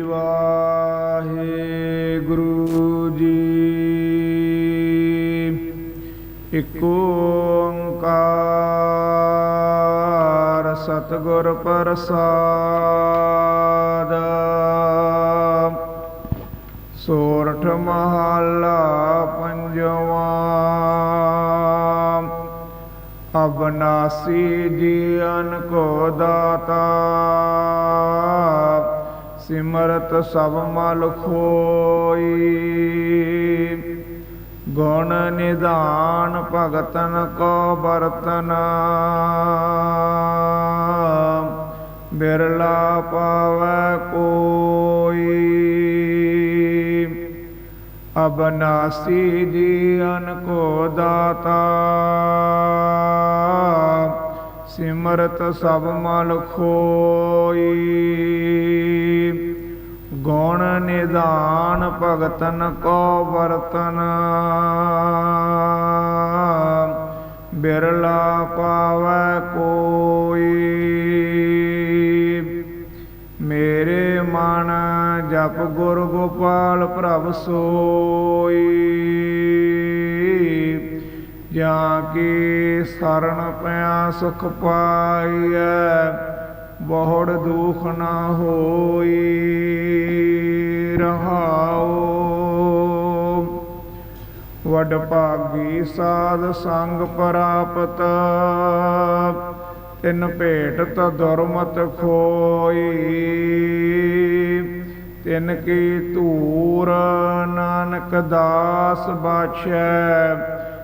ਵਾਹਿਗੁਰੂ ਜੀ। ਇਕ ਓੰਕਾਰ ਸਤਿਗੁਰ ਪ੍ਰਸਾਦ। ਸੋਰਠ ਮਹੱਲਾ ਪੰਜਵਾਂ। ਅਬਨਾਸੀ ਜੀਵਨ ਕੋ ਦਾਤਾ। ਸਿਮਰਤ ਸਭ ਮਲ ਖੋਈ। ਗੁਣ ਨਿਧਾਨ ਭਗਤਨ ਕੋ ਬਰਤਨ ਬਿਰਲਾ ਪਾਵੈ ਕੋਈ। ਅਬਨਾਸੀ ਜੀਵਨ ਕੋ ਦਾਤਾ। ਸਿਮਰਤ ਸਭ ਮਲ ਖੋਈ। ਗੁਣ ਨਿਦਾਨ ਭਗਤਨ ਕੋ ਵਰਤਨ। ਬਿਰਲਾ ਪਾਵੈ ਕੋਈ। ਮੇਰੇ ਮਨ ਜਪ ਗੁਰ ਗੋਪਾਲ ਪ੍ਰਭ ਸੋਈ। ਜਾਂ ਕੀ ਸਰਣ ਪਿਆ ਸੁਖ ਪਾਈਐ, ਬਹੁੜ ਦੁਖ ਨਾ ਹੋਈ ਰਹਾਓ ਵਡ ਭਾਗੀ ਸਾਧ ਸੰਗ ਪ੍ਰਾਪਤ, ਤਿਨ ਭੇਟ ਦੁਰਮਤ ਖੋਈ। ਤਿਨ ਕੀ ਧੂਰ ਨਾਨਕ ਦਾਸ ਬਾਛੈ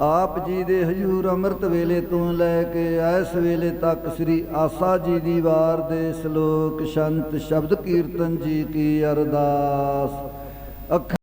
ਆਪ ਜੀ ਦੇ ਹਜੂਰ ਅੰਮ੍ਰਿਤ ਵੇਲੇ ਤੋਂ ਲੈ ਕੇ ਇਸ ਵੇਲੇ ਤੱਕ ਸ੍ਰੀ ਆਸਾ ਜੀ ਦੀ ਵਾਰ ਦੇ ਸ਼ਲੋਕ, ਸ਼ੰਤ, ਸ਼ਬਦ ਕੀਰਤਨ ਜੀ ਕੀ ਅਰਦਾਸ। ਅੱਖ